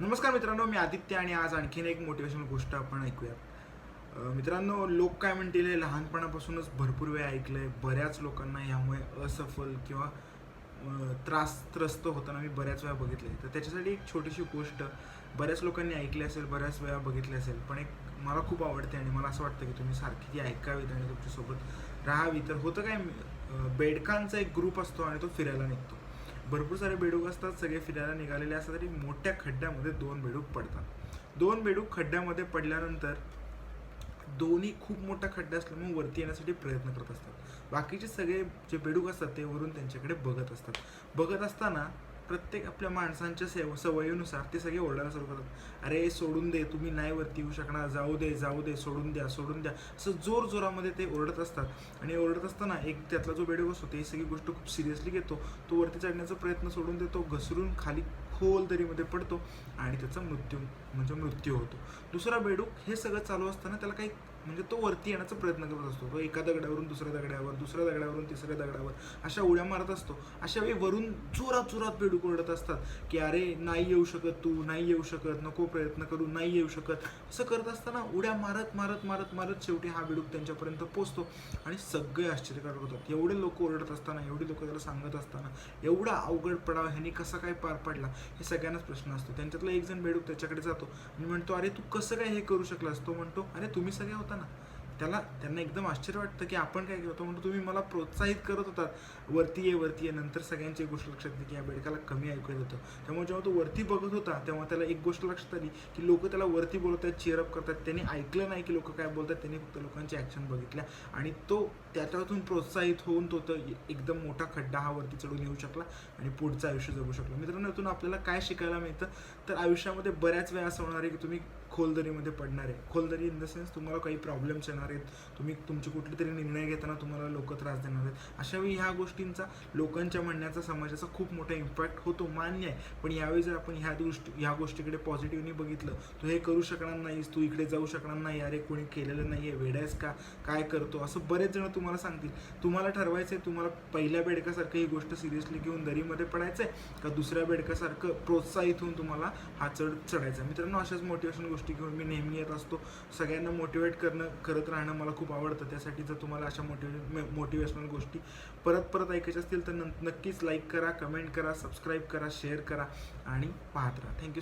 नमस्कार मित्रांनो मी आदित्य आणि आज आणखीन एक मोटिवेशनल गोष्ट आपण ऐकूया मित्रांनो लोक काय म्हणतील लहानपणापासूनच भरपूर वेळ ऐकलंय. बऱ्याच लोकांना यामुळे असफल किंवा त्रास त्रस्त होताना मी बऱ्याच वेळा बघितले तर त्याच्यासाठी एक छोटीशी गोष्ट बऱ्याच लोकांनी ऐकली असेल बऱ्याच वेळा बघितली असेल पण एक मला खूप आवडते आणि मला असं वाटतं की तुम्ही सारखी ती ऐकावीत आणि तुमच्यासोबत राहावी तर होतं काय बेडकांचा एक ग्रुप असतो आणि तो फिरायला निघतो. भरपूर सारे बेडूक असतात सगळे फिरायला निघालेले असतात तरी मोठ्या खड्ड्यामध्ये दोन बेडूक पडतात. दोन बेडूक खड्ड्यामध्ये पडल्यानंतर दोन्ही खूप मोठा खड्डा असल्यामुळे वरती येण्यासाठी प्रयत्न करत असतात. बाकीचे सगळे जे बेडूक असतात ते वरून त्यांच्याकडे बघत असतात. बघत असताना प्रत्येक आपल्या माणसांच्या सेव सवयीनुसार ते सगळे ओरडायला सुरू करतात. अरे सोडून दे तुम्ही नाही वरती येऊ शकणार. जाऊ दे जाऊ दे सोडून द्या सोडून द्या. असं जोर जोरामध्ये ते ओरडत असतात. आणि ओरडत असताना एक त्यातला जो बेडूक असतो ते ही सगळी गोष्ट खूप सिरियसली घेतो. तो वरती चढण्याचा प्रयत्न सोडून देतो घसरून खाली खोल दरीमध्ये पडतो आणि त्याचा मृत्यू म्हणजे मृत्यू होतो. दुसरा बेडूक हे सगळं चालू असताना त्याला काही म्हणजे तो वरती येण्याचा प्रयत्न करत असतो. तो एका दगडावरून दुसऱ्या दगडावर दुसऱ्या दगडावरून तिसऱ्या दगडावर अशा उड्या मारत असतो. अशा वेळी वरून जोरात जोरात बेडूक ओरडत असतात की अरे नाही येऊ शकत तू नाही येऊ शकत नको प्रयत्न करू नाही येऊ शकत. असं करत असताना उड्या मारत मारत मारत मारत शेवटी हा बेडूक त्यांच्यापर्यंत पोचतो आणि सगळे आश्चर्यकारक होतात. एवढे लोक ओरडत असताना एवढी लोक त्याला सांगत असताना एवढा अवघड पडाव ह्यांनी कसा काय पार पडला? हे सगळ्यांनाच प्रश्न असतो. त्यांच्यातला एक जण बेडूक त्याच्याकडे जातो आणि म्हणतो अरे तू कसं काय हे करू शकलास? तो म्हणतो अरे तुम्ही सगळे होता ना. त्याला त्यांना एकदम आश्चर्य वाटतं की आपण काय केलं म्हणतो तुम्ही मला प्रोत्साहित करत होता. वरती ये वरती ये. नंतर सगळ्यांची एक गोष्ट लक्षात येते की या बेडकाला कमी ऐकू येत होतं. त्यामुळे जेव्हा तो वरती बघत होता तेव्हा त्याला एक गोष्ट लक्षात आली की लोक त्याला वरती बोलत आहेत चेअरअप करतात. त्यांनी ऐकलं नाही की लोक काय बोलतात. त्यांनी फक्त लोकांची ॲक्शन बघितल्या. आणि तो त्याच्यातून प्रोत्साहित होऊन तो तर एकदम मोठा खड्डा हा वरती चढून येऊ शकला आणि पुढचं आयुष्य जगू शकला. मित्रांनो यातून आपल्याला काय शिकायला मिळतं? तर आयुष्यामध्ये बऱ्याच वेळा असं होणार आहे की तुम्ही खोलदरीमध्ये पडणार आहे. खोलदरी इन द सेन्स तुम्हाला काही प्रॉब्लेम्स येणार आहेत. तुम्ही तुमचे कुठले तरी निर्णय घेताना तुम्हाला लोक त्रास देणार आहेत. अशा वेळी ह्या गोष्टींचा लोकांच्या म्हणण्याचा समाजाचा खूप मोठा इम्पॅक्ट होतो मान्य आहे. पण यावेळी जर आपण ह्या दृष्टी ह्या गोष्टीकडे पॉझिटिव्हनी बघितलं तू हे करू शकणार नाहीस तू इकडे जाऊ शकणार नाही अरे कोणी केलेलं नाही आहे वेडायस का काय करतो असं बरेच जण तुम्हाला सांगतील. तुम्हाला ठरवायचं आहे तुम्हाला पहिल्या बेडकासारखं ही गोष्ट सिरियसली घेऊन दरीमध्ये पडायचं आहे का दुसऱ्या बेडकासारखं प्रोत्साहित होऊन तुम्हाला हा चढ चढायचा मित्रांनो अशाच मोटिवेशन गोष्टी गोष्टी घेऊन मी नेहमी येत असतो. सगळ्यांना मोटिवेट करणं करत राहणं मला खूप आवडतं. त्यासाठी जर तुम्हाला अशा मोटिवे मोटिवेशनल गोष्टी परत परत ऐकायच्या असतील तर नक्कीच लाईक करा कमेंट करा सबस्क्राईब करा शेअर करा आणि पाहत राहा. Thank you so